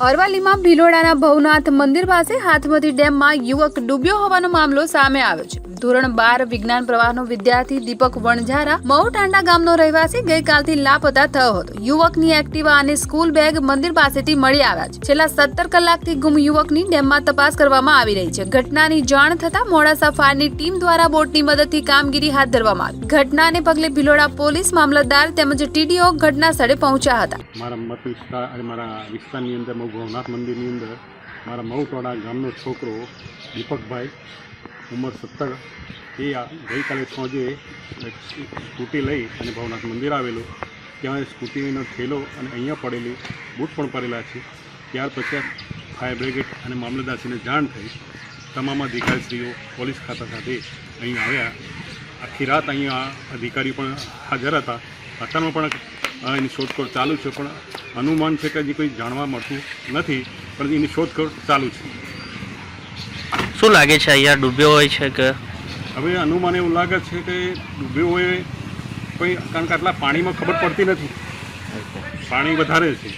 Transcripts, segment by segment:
અરવલ્લીમાં ભિલોડાના ભવનાથ મંદિર પાસે હાથમતી ડેમમાં યુવક ડૂબ્યો હોવાનો મામલો સામે આવ્યો છે. ધોરણ બાર વિજ્ઞાન પ્રવાહનો વિદ્યાર્થી દીપક વણઝારા મઉટાંડા ગામનો રહેવાસી ગઈકાલથી લાપતા થયો હતો. યુવકની એક્ટિવા અને સ્કૂલ બેગ મંદિર પાસેથી મળી આવ્યા છે. છેલ્લા સત્તર કલાકથી ગુમ યુવકની ડેમમાં તપાસ કરવામાં આવી રહી છે. ઘટનાની જાણ થતા મોડાસા ફાયરની ટીમ દ્વારા બોટની મદદથી કામગીરી હાથ ધરવામાં આવી. ઘટનાને પગલે ભિલોડા પોલીસ મામલતદાર તેમજ ટીડીઓ ઘટના સ્થળે પહોંચ્યા હતા. મારા મત વિસ્તાર અને મારા વિસ્તારની અંદર ભવનાથ મંદિરની અંદર મારા મઉટવાડા ગામનો છોકરો દીપકભાઈ ઉંમર સત્તર એ ગઈકાલે સાંજે સ્કૂટી લઈ અને ભવનાથ મંદિર આવેલું. ત્યાં સ્કૂટીનો થેલો અને અહીંયા પડેલી બૂટ પણ પડેલા છે. ત્યાર પછી ફાયર બ્રિગેડ અને મામલતદારશ્રીને જાણ થઈ. તમામ અધિકારીશ્રીઓ પોલીસ ખાતા સાથે અહીં આવ્યા. આખી રાત અહીંયા અધિકારી પણ હાજર હતા. અત્યારમાં પણ એની શોધખોળ ચાલુ છે, પણ અનુમાન છે કે હજી કોઈ જાણવા મળતું નથી, પણ એની શોધખોળ ચાલુ છે. શું લાગે છે અહીંયા ડૂબ્યો હોય છે કે? હવે અનુમાન એવું લાગે છે કે ડૂબ્યો હોય કોઈ કારણ કે આટલા પાણીમાં ખબર પડતી નથી. પાણી વધારે છે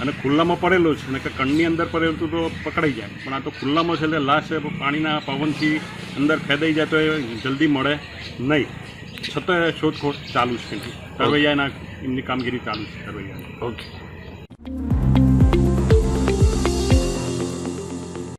અને ખુલ્લામાં પડેલો છે અને કે કણની અંદર પડેલું તો પકડાઈ જાય. પણ આ તો ખુલ્લામાં છે એટલે લાશ છે પાણીના પવનથી અંદર ફેદાઈ જાય તો એ જલ્દી મળે નહીં. છતાં શોધખોળ ચાલુ છે. તરવૈયાના એમની કામગીરી ચાલુ છે તરવૈયાની ઓકે.